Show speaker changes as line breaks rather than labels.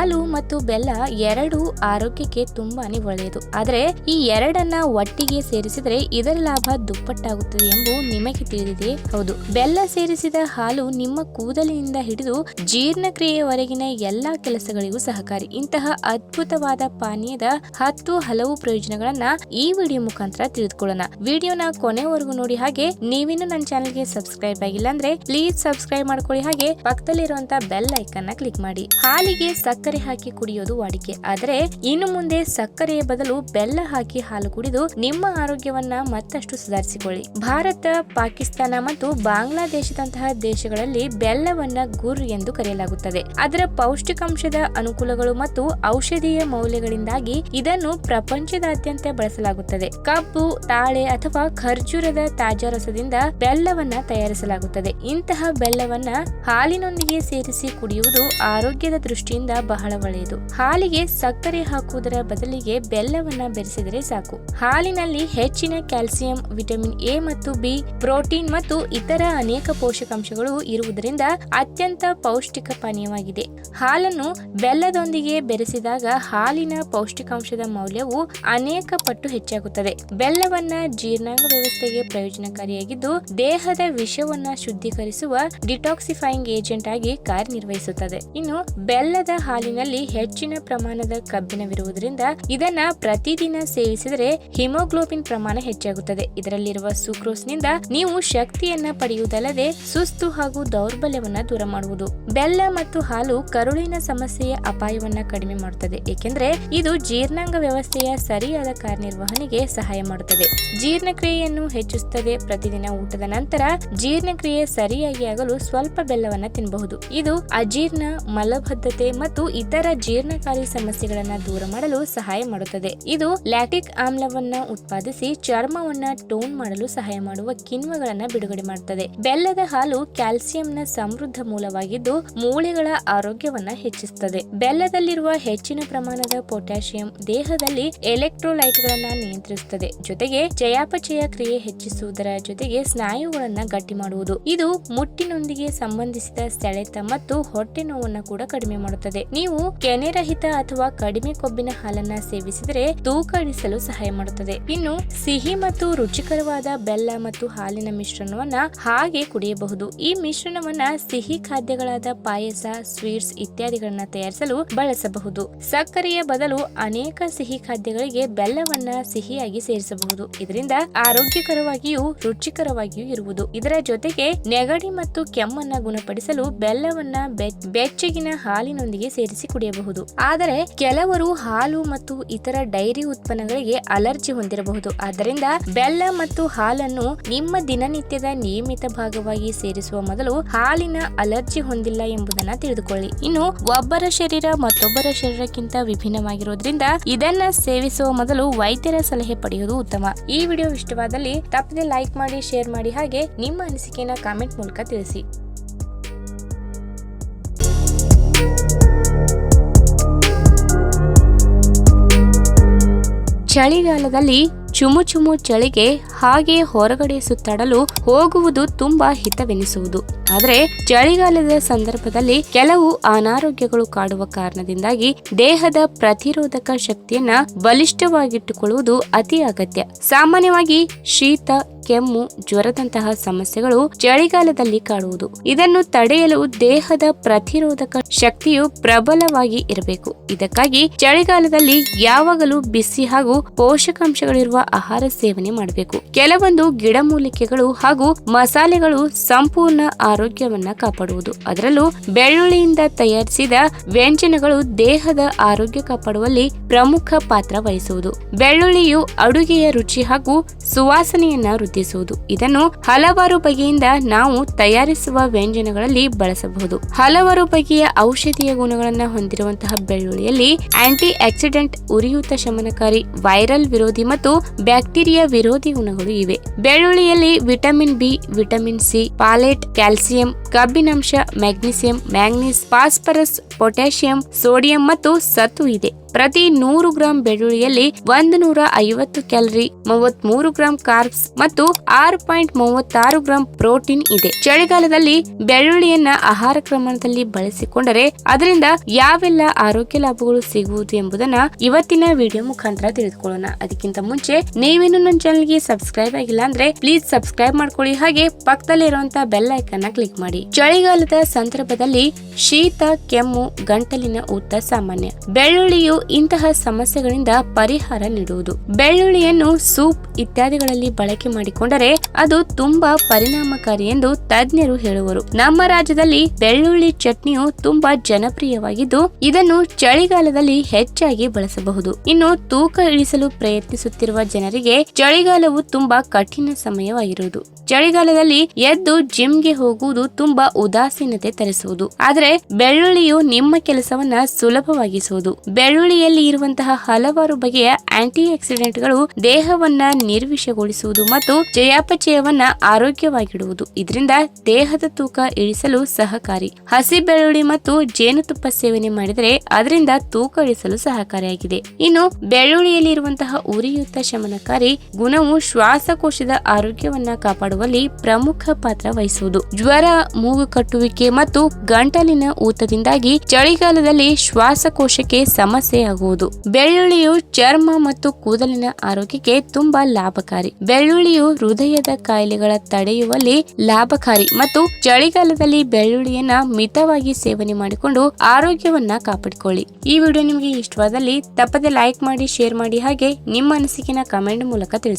ಹಾಲು ಮತ್ತು ಬೆಲ್ಲ ಎರಡು ಆರೋಗ್ಯಕ್ಕೆ ತುಂಬಾನೇ ಒಳ್ಳೆಯದು. ಆದರೆ ಈ ಎರಡನ್ನ ಒಟ್ಟಿಗೆ ಸೇರಿಸಿದರೆ ಇದರ ಲಾಭ ದುಪ್ಪಟ್ಟಾಗುತ್ತದೆ ಎಂದು ನಿಮಗೆ ತಿಳಿದಿದೆ. ಹೌದು. ಬೆಲ್ಲ ಸೇರಿಸಿದ ಹಾಲು ನಿಮ್ಮ ಕೂದಲಿನಿಂದ ಹಿಡಿದು ಜೀರ್ಣಕ್ರಿಯೆವರೆಗಿನ ಎಲ್ಲಾ ಕೆಲಸಗಳಿಗೂ ಸಹಕಾರಿ. ಇಂತಹ ಅದ್ಭುತವಾದ ಪಾನೀಯದ ಹತ್ತು ಹಲವು ಪ್ರಯೋಜನಗಳನ್ನ ಈ ವಿಡಿಯೋ ಮುಖಾಂತರ ತಿಳಿದುಕೊಳ್ಳೋಣ. ವಿಡಿಯೋನ ಕೊನೆವರೆಗೂ ನೋಡಿ ಹಾಗೆ ನೀವಿನ್ನು ನನ್ನ ಚಾನೆಲ್ಗೆ ಸಬ್ಸ್ಕ್ರೈಬ್ ಆಗಿಲ್ಲ ಅಂದ್ರೆ ಪ್ಲೀಸ್ ಸಬ್ಸ್ಕ್ರೈಬ್ ಮಾಡ್ಕೊಳ್ಳಿ ಹಾಗೆ ಪಕ್ಕದಲ್ಲಿರುವಂತಹ ಬೆಲ್ ಐಕನ್ ಕ್ಲಿಕ್ ಮಾಡಿ. ಹಾಲಿಗೆ ಸಕ್ಕರೆ ಹಾಕಿ ಕುಡಿಯೋದು ವಾಡಿಕೆ. ಆದರೆ ಇನ್ನು ಮುಂದೆ ಸಕ್ಕರೆಯ ಬದಲು ಬೆಲ್ಲ ಹಾಕಿ ಹಾಲು ಕುಡಿದು ನಿಮ್ಮ ಆರೋಗ್ಯವನ್ನ ಮತ್ತಷ್ಟು ಸುಧಾರಿಸಿಕೊಳ್ಳಿ. ಭಾರತ, ಪಾಕಿಸ್ತಾನ ಮತ್ತು ಬಾಂಗ್ಲಾದೇಶದಂತಹ ದೇಶಗಳಲ್ಲಿ ಬೆಲ್ಲವನ್ನ ಗುರ್ ಎಂದು ಕರೆಯಲಾಗುತ್ತದೆ. ಅದರ ಪೌಷ್ಟಿಕಾಂಶದ ಅನುಕೂಲಗಳು ಮತ್ತು ಔಷಧೀಯ ಮೌಲ್ಯಗಳಿಂದಾಗಿ ಇದನ್ನು ಪ್ರಪಂಚದಾದ್ಯಂತ ಬಳಸಲಾಗುತ್ತದೆ. ಕಬ್ಬು, ತಾಳೆ ಅಥವಾ ಖರ್ಜೂರದ ತಾಜಾ ರಸದಿಂದ ಬೆಲ್ಲವನ್ನ ತಯಾರಿಸಲಾಗುತ್ತದೆ. ಇಂತಹ ಬೆಲ್ಲವನ್ನ ಹಾಲಿನೊಂದಿಗೆ ಸೇರಿಸಿ ಕುಡಿಯುವುದು ಆರೋಗ್ಯದ ದೃಷ್ಟಿಯಿಂದ ಬಹಳ ಒಳ್ಳೆಯದು. ಹಾಲಿಗೆ ಸಕ್ಕರೆ ಹಾಕುವುದರ ಬದಲಿಗೆ ಬೆಲ್ಲವನ್ನ ಬೆರೆಸಿದರೆ ಸಾಕು. ಹಾಲಿನಲ್ಲಿ ಹೆಚ್ಚಿನ ಕ್ಯಾಲ್ಸಿಯಂ, ವಿಟಮಿನ್ ಎ ಮತ್ತು ಬಿ, ಪ್ರೋಟೀನ್ ಮತ್ತು ಇತರ ಅನೇಕ ಪೋಷಕಾಂಶಗಳು ಇರುವುದರಿಂದ ಅತ್ಯಂತ ಪೌಷ್ಟಿಕ ಪಾನೀಯವಾಗಿದೆ. ಹಾಲನ್ನು ಬೆಲ್ಲದೊಂದಿಗೆ ಬೆರೆಸಿದಾಗ ಹಾಲಿನ ಪೌಷ್ಟಿಕಾಂಶದ ಮೌಲ್ಯವು ಅನೇಕ ಪಟ್ಟು ಹೆಚ್ಚಾಗುತ್ತದೆ. ಬೆಲ್ಲವನ್ನ ಜೀರ್ಣಾಂಗ ವ್ಯವಸ್ಥೆಗೆ ಪ್ರಯೋಜನಕಾರಿಯಾಗಿದ್ದು, ದೇಹದ ವಿಷವನ್ನ ಶುದ್ಧೀಕರಿಸುವ ಡಿಟಾಕ್ಸಿಫೈಯಿಂಗ್ ಏಜೆಂಟ್ ಆಗಿ ಕಾರ್ಯನಿರ್ವಹಿಸುತ್ತದೆ. ಇನ್ನು ಬೆಲ್ಲದ ಹಾಲಿನಲ್ಲಿ ಹೆಚ್ಚಿನ ಪ್ರಮಾಣದ ಕಬ್ಬಿಣವಿರುವುದರಿಂದ ಇದನ್ನ ಪ್ರತಿದಿನ ಸೇವಿಸಿದರೆ ಹಿಮೋಗ್ಲೋಬಿನ್ ಪ್ರಮಾಣ ಹೆಚ್ಚಾಗುತ್ತದೆ. ಇದರಲ್ಲಿರುವ ಸುಕ್ರೋಸ್ನಿಂದ ನೀವು ಶಕ್ತಿಯನ್ನ ಪಡೆಯುವುದಲ್ಲದೆ ಸುಸ್ತು ಹಾಗೂ ದೌರ್ಬಲ್ಯವನ್ನ ದೂರ ಮಾಡುವುದು. ಬೆಲ್ಲ ಮತ್ತು ಹಾಲು ಕರುಳಿನ ಸಮಸ್ಯೆಯ ಅಪಾಯವನ್ನ ಕಡಿಮೆ ಮಾಡುತ್ತದೆ. ಏಕೆಂದರೆ ಇದು ಜೀರ್ಣಾಂಗ ವ್ಯವಸ್ಥೆಯ ಸರಿಯಾದ ಕಾರ್ಯನಿರ್ವಹಣೆಗೆ ಸಹಾಯ ಮಾಡುತ್ತದೆ. ಜೀರ್ಣಕ್ರಿಯೆಯನ್ನು ಹೆಚ್ಚಿಸುತ್ತದೆ. ಪ್ರತಿದಿನ ಊಟದ ನಂತರ ಜೀರ್ಣಕ್ರಿಯೆ ಸರಿಯಾಗಿ ಆಗಲು ಸ್ವಲ್ಪ ಬೆಲ್ಲವನ್ನ ತಿನ್ನಬಹುದು ಇದು ಅಜೀರ್ಣ, ಮಲಬದ್ಧತೆ ಮತ್ತು ಇತರ ಜೀರ್ಣಕಾರಿ ಸಮಸ್ಯೆಗಳನ್ನ ದೂರ ಮಾಡಲು ಸಹಾಯ ಮಾಡುತ್ತದೆ. ಇದು ಲ್ಯಾಟಿಕ್ ಆಮ್ಲವನ್ನ ಉತ್ಪಾದಿಸಿ ಚರ್ಮವನ್ನ ಟೋನ್ ಮಾಡಲು ಸಹಾಯ ಮಾಡುವ ಕಿಣ್ವಗಳನ್ನ ಬಿಡುಗಡೆ ಮಾಡುತ್ತದೆ ಬೆಲ್ಲದ ಹಾಲು ಕ್ಯಾಲ್ಸಿಯಂನ ಸಮೃದ್ಧ ಮೂಲವಾಗಿದ್ದು ಮೂಳೆಗಳ ಆರೋಗ್ಯವನ್ನ ಹೆಚ್ಚಿಸುತ್ತದೆ ಬೆಲ್ಲದಲ್ಲಿರುವ ಹೆಚ್ಚಿನ ಪ್ರಮಾಣದ ಪೊಟ್ಯಾಸಿಯಂ ದೇಹದಲ್ಲಿ ಎಲೆಕ್ಟ್ರೋಲೈಟ್ಗಳನ್ನ ನಿಯಂತ್ರಿಸುತ್ತದೆ ಜೊತೆಗೆ ಚಯಾಪಚಯ ಕ್ರಿಯೆ ಹೆಚ್ಚಿಸುವುದರ ಜೊತೆಗೆ ಸ್ನಾಯುಗಳನ್ನ ಗಟ್ಟಿ ಮಾಡುವುದು. ಇದು ಮುಟ್ಟಿನೊಂದಿಗೆ ಸಂಬಂಧಿಸಿದ ಸೆಳೆತ ಮತ್ತು ಹೊಟ್ಟೆ ನೋವನ್ನು ಕೂಡ ಕಡಿಮೆ ಮಾಡುತ್ತದೆ. ನೀವು ಕೆನೆರಹಿತ ಅಥವಾ ಕಡಿಮೆ ಕೊಬ್ಬಿನ ಹಾಲನ್ನ ಸೇವಿಸಿದರೆ ತೂಕ ಇಳಿಸಲು ಸಹಾಯ ಮಾಡುತ್ತದೆ. ಇನ್ನು ಸಿಹಿ ಮತ್ತು ರುಚಿಕರವಾದ ಬೆಲ್ಲ ಮತ್ತು ಹಾಲಿನ ಮಿಶ್ರಣವನ್ನ ಹಾಗೆ ಕುಡಿಯಬಹುದು. ಈ ಮಿಶ್ರಣವನ್ನ ಸಿಹಿ ಖಾದ್ಯಗಳಾದ ಪಾಯಸ, ಸ್ವೀಟ್ಸ್ ಇತ್ಯಾದಿಗಳನ್ನ ತಯಾರಿಸಲು ಬಳಸಬಹುದು. ಸಕ್ಕರೆಯ ಬದಲು ಅನೇಕ ಸಿಹಿ ಖಾದ್ಯಗಳಿಗೆ ಬೆಲ್ಲವನ್ನ ಸಿಹಿಯಾಗಿ ಸೇರಿಸಬಹುದು. ಇದರಿಂದ ಆರೋಗ್ಯಕರವಾಗಿಯೂ ರುಚಿಕರವಾಗಿಯೂ ಇರುವುದು. ಇದರ ಜೊತೆಗೆ ನೆಗಡಿ ಮತ್ತು ಕೆಮ್ಮನ್ನ ಗುಣಪಡಿಸಲು ಬೆಲ್ಲವನ್ನ ಬೆಚ್ಚಗಿನ ಹಾಲಿನೊಂದಿಗೆ ಸೇರಿಸಿ ಕುಡಿಯಬಹುದು. ಆದರೆ ಕೆಲವರು ಹಾಲು ಮತ್ತು ಇತರ ಡೈರಿ ಉತ್ಪನ್ನಗಳಿಗೆ ಅಲರ್ಜಿ ಹೊಂದಿರಬಹುದು. ಆದ್ದರಿಂದ ಬೆಲ್ಲ ಮತ್ತು ಹಾಲನ್ನು ನಿಮ್ಮ ದಿನನಿತ್ಯದ ನಿಯಮಿತ ಭಾಗವಾಗಿ ಸೇರಿಸುವ ಮೊದಲು ಹಾಲಿನ ಅಲರ್ಜಿ ಹೊಂದಿಲ್ಲ ಎಂಬುದನ್ನ ತಿಳಿದುಕೊಳ್ಳಿ. ಇನ್ನು ಒಬ್ಬರ ಶರೀರ ಮತ್ತೊಬ್ಬರ ಶರೀರಕ್ಕಿಂತ ವಿಭಿನ್ನವಾಗಿರುವುದರಿಂದ ಇದನ್ನ ಸೇವಿಸುವ ಮೊದಲು ವೈದ್ಯರ ಸಲಹೆ ಪಡೆಯುವುದು ಉತ್ತಮ. ಈ ವಿಡಿಯೋ ಇಷ್ಟವಾದಲ್ಲಿ ತಪ್ಪದೆ ಲೈಕ್ ಮಾಡಿ, ಶೇರ್ ಮಾಡಿ ಹಾಗೆ ನಿಮ್ಮ ಅನಿಸಿಕೆನ ಕಾಮೆಂಟ್ ಮೂಲಕ ತಿಳಿಸಿ. ಚಳಿಗಾಲದಲ್ಲಿ ಚುಮು ಚುಮು ಚಳಿಗೆ ಹಾಗೆ ಹೊರಗಡೆ ಸುತ್ತಾಡಲು ಹೋಗುವುದು ತುಂಬಾ ಹಿತವೆನಿಸುವುದು. ಆದರೆ ಚಳಿಗಾಲದ ಸಂದರ್ಭದಲ್ಲಿ ಕೆಲವು ಅನಾರೋಗ್ಯಗಳು ಕಾಡುವ ಕಾರಣದಿಂದಾಗಿ ದೇಹದ ಪ್ರತಿರೋಧಕ ಶಕ್ತಿಯನ್ನ ಬಲಿಷ್ಠವಾಗಿಟ್ಟುಕೊಳ್ಳುವುದು ಅತಿ ಅಗತ್ಯ. ಸಾಮಾನ್ಯವಾಗಿ ಶೀತ ಕೆಮ್ಮು, ಜ್ವರದಂತಹ ಸಮಸ್ಯೆಗಳು ಚಳಿಗಾಲದಲ್ಲಿ ಕಾಡುವುದು. ಇದನ್ನು ತಡೆಯಲು ದೇಹದ ಪ್ರತಿರೋಧಕ ಶಕ್ತಿಯು ಪ್ರಬಲವಾಗಿ ಇರಬೇಕು. ಇದಕ್ಕಾಗಿ ಚಳಿಗಾಲದಲ್ಲಿ ಯಾವಾಗಲೂ ಬಿಸಿ ಹಾಗೂ ಪೋಷಕಾಂಶಗಳಿರುವ ಆಹಾರ ಸೇವನೆ ಮಾಡಬೇಕು. ಕೆಲವೊಂದು ಗಿಡಮೂಲಿಕೆಗಳು ಹಾಗೂ ಮಸಾಲೆಗಳು ಸಂಪೂರ್ಣ ಆರೋಗ್ಯವನ್ನ ಕಾಪಾಡುವುದು. ಅದರಲ್ಲೂ ಬೆಳ್ಳುಳ್ಳಿಯಿಂದ ತಯಾರಿಸಿದ ವ್ಯಂಜನಗಳು ದೇಹದ ಆರೋಗ್ಯ ಕಾಪಾಡುವಲ್ಲಿ ಪ್ರಮುಖ ಪಾತ್ರ ವಹಿಸುವುದು. ಬೆಳ್ಳುಳ್ಳಿಯು ಅಡುಗೆಯ ರುಚಿ ಹಾಗೂ ಸುವಾಸನೆಯನ್ನ ವೃದ್ಧಿಸುವುದು ಇದನ್ನು ಹಲವಾರು ಬಗೆಯಿಂದ ನಾವು ತಯಾರಿಸುವ ವ್ಯಂಜನಗಳಲ್ಲಿ ಬಳಸಬಹುದು. ಹಲವಾರು ಬಗೆಯ ಔಷಧೀಯ ಗುಣಗಳನ್ನು ಹೊಂದಿರುವಂತಹ ಬೆಳ್ಳುಳ್ಳಿಯಲ್ಲಿ ಆಂಟಿ ಆಕ್ಸಿಡೆಂಟ್ ಉರಿಯೂತ ಶಮನಕಾರಿ, ವೈರಲ್ ವಿರೋಧಿ ಮತ್ತು ಬ್ಯಾಕ್ಟೀರಿಯಾ ವಿರೋಧಿ ಗುಣಗಳು ಇವೆ. ಬೆಳ್ಳುಳ್ಳಿಯಲ್ಲಿ vitamin B, vitamin C folate calcium ಕಬ್ಬಿನಂಶ magnesium, manganese, phosphorus potassium sodium ಮತ್ತು ಸತು ಇದೆ. ಪ್ರತಿ ನೂರು ಗ್ರಾಂ ಬೆಳ್ಳುಳ್ಳಿಯಲ್ಲಿ ಒಂದು ನೂರ ಐವತ್ತು ಕ್ಯಾಲರಿ ಮೂವತ್ತ್ ಮೂರು ಗ್ರಾಂ ಕಾರ್ಬ್ಸ್ ಮತ್ತು ಆರು ಪಾಯಿಂಟ್ ಮೂವತ್ತಾರು ಗ್ರಾಂ ಪ್ರೋಟೀನ್ ಇದೆ. ಚಳಿಗಾಲದಲ್ಲಿ ಬೆಳ್ಳುಳ್ಳಿಯನ್ನ ಆಹಾರ ಕ್ರಮದಲ್ಲಿ ಬಳಸಿಕೊಂಡರೆ ಅದರಿಂದ ಯಾವೆಲ್ಲ ಆರೋಗ್ಯ ಲಾಭಗಳು ಸಿಗುವುದು ಎಂಬುದನ್ನ ಇವತ್ತಿನ ವಿಡಿಯೋ ಮುಖಾಂತರ ತಿಳಿದುಕೊಳ್ಳೋಣ. ಅದಕ್ಕಿಂತ ಮುಂಚೆ ನೀವೇನು ನನ್ನ ಚಾನಲ್ಗೆ ಸಬ್ಸ್ಕ್ರೈಬ್ ಆಗಿಲ್ಲ ಅಂದ್ರೆ ಪ್ಲೀಸ್ ಸಬ್ಸ್ಕ್ರೈಬ್ ಮಾಡ್ಕೊಳ್ಳಿ. ಹಾಗೆ ಪಕ್ಕದಲ್ಲಿ ಇರುವಂತಹ ಬೆಲ್ ಐಕನ್ ಕ್ಲಿಕ್ ಮಾಡಿ. ಚಳಿಗಾಲದ ಸಂದರ್ಭದಲ್ಲಿ ಶೀತ, ಕೆಮ್ಮು, ಗಂಟಲಿನ ಊತ ಸಾಮಾನ್ಯ. ಬೆಳ್ಳುಳ್ಳಿಯು ಇಂತಹ ಸಮಸ್ಯೆಗಳಿಂದ ಪರಿಹಾರ ನೀಡುವುದು. ಬೆಳ್ಳುಳ್ಳಿಯನ್ನು ಸೂಪ್ ಇತ್ಯಾದಿಗಳಲ್ಲಿ ಬಳಕೆ ಮಾಡಿಕೊಂಡರೆ ಅದು ತುಂಬಾ ಪರಿಣಾಮಕಾರಿ ಎಂದು ತಜ್ಞರು ಹೇಳುವರು. ನಮ್ಮ ರಾಜ್ಯದಲ್ಲಿ ಬೆಳ್ಳುಳ್ಳಿ ಚಟ್ನಿಯು ತುಂಬಾ ಜನಪ್ರಿಯವಾಗಿದ್ದು, ಇದನ್ನು ಚಳಿಗಾಲದಲ್ಲಿ ಹೆಚ್ಚಾಗಿ ಬಳಸಬಹುದು. ಇನ್ನು ತೂಕ ಇಳಿಸಲು ಪ್ರಯತ್ನಿಸುತ್ತಿರುವ ಜನರಿಗೆ ಚಳಿಗಾಲವು ತುಂಬಾ ಕಠಿಣ ಸಮಯವಾಗಿರುವುದು. ಚಳಿಗಾಲದಲ್ಲಿ ಎದ್ದು ಜಿಮ್ಗೆ ಹೋಗುವುದು ತುಂಬಾ ಉದಾಸೀನತೆ ತರಿಸುವುದು. ಆದರೆ ಬೆಳ್ಳುಳ್ಳಿಯು ನಿಮ್ಮ ಕೆಲಸವನ್ನ ಸುಲಭವಾಗಿಸುವುದು. ಬೆಳ್ಳುಳ್ಳಿಯಲ್ಲಿ ಇರುವಂತಹ ಹಲವಾರು ಬಗೆಯ ಆಂಟಿ ಆಕ್ಸಿಡೆಂಟ್ಗಳು ದೇಹವನ್ನ ನಿರ್ವಿಷಗೊಳಿಸುವುದು ಮತ್ತು ಚಯಾಪಚಯವನ್ನ ಆರೋಗ್ಯವಾಗಿಡುವುದು. ಇದರಿಂದ ದೇಹದ ತೂಕ ಇಳಿಸಲು ಸಹಕಾರಿ. ಹಸಿ ಬೆಳ್ಳುಳ್ಳಿ ಮತ್ತು ಜೇನುತುಪ್ಪ ಸೇವನೆ ಮಾಡಿದರೆ ಅದರಿಂದ ತೂಕ ಇಳಿಸಲು ಸಹಕಾರಿಯಾಗಿದೆ. ಇನ್ನು ಬೆಳ್ಳುಳ್ಳಿಯಲ್ಲಿ ಇರುವಂತಹ ಉರಿಯೂತ ಶಮನಕಾರಿ ಗುಣವು ಶ್ವಾಸಕೋಶದ ಆರೋಗ್ಯವನ್ನ ಕಾಪಾಡುವಲ್ಲಿ ಪ್ರಮುಖ ಪಾತ್ರ ವಹಿಸುವುದು. ಜ್ವರ, ಮೂಗು ಕಟ್ಟುವಿಕೆ ಮತ್ತು ಗಂಟಲಿನ ಊತದಿಂದಾಗಿ ಚಳಿಗಾಲದಲ್ಲಿ ಶ್ವಾಸಕೋಶಕ್ಕೆ ಸಮಸ್ಯೆ ಆಗುವುದು ಬೆಳ್ಳುಳ್ಳಿಯು ಚರ್ಮ ಮತ್ತು ಕೂದಲಿನ ಆರೋಗ್ಯಕ್ಕೆ ತುಂಬಾ ಲಾಭಕಾರಿ. ಬೆಳ್ಳುಳ್ಳಿಯು ಹೃದಯದ ಕಾಯಿಲೆಗಳ ತಡೆಯುವಲ್ಲಿ ಲಾಭಕಾರಿ ಮತ್ತು ಚಳಿಗಾಲದಲ್ಲಿ ಬೆಳ್ಳುಳ್ಳಿಯನ್ನ ಮಿತವಾಗಿ ಸೇವನೆ ಮಾಡಿಕೊಂಡು ಆರೋಗ್ಯವನ್ನ ಕಾಪಾಡಿಕೊಳ್ಳಿ. ಈ ವಿಡಿಯೋ ನಿಮಗೆ ಇಷ್ಟವಾದಲ್ಲಿ ತಪ್ಪದೆ ಲೈಕ್ ಮಾಡಿ, ಶೇರ್ ಮಾಡಿ ಹಾಗೆ ನಿಮ್ಮ ಅನಿಸಿಕೆನ ಕಮೆಂಟ್ ಮೂಲಕ ತಿಳಿಸಿ.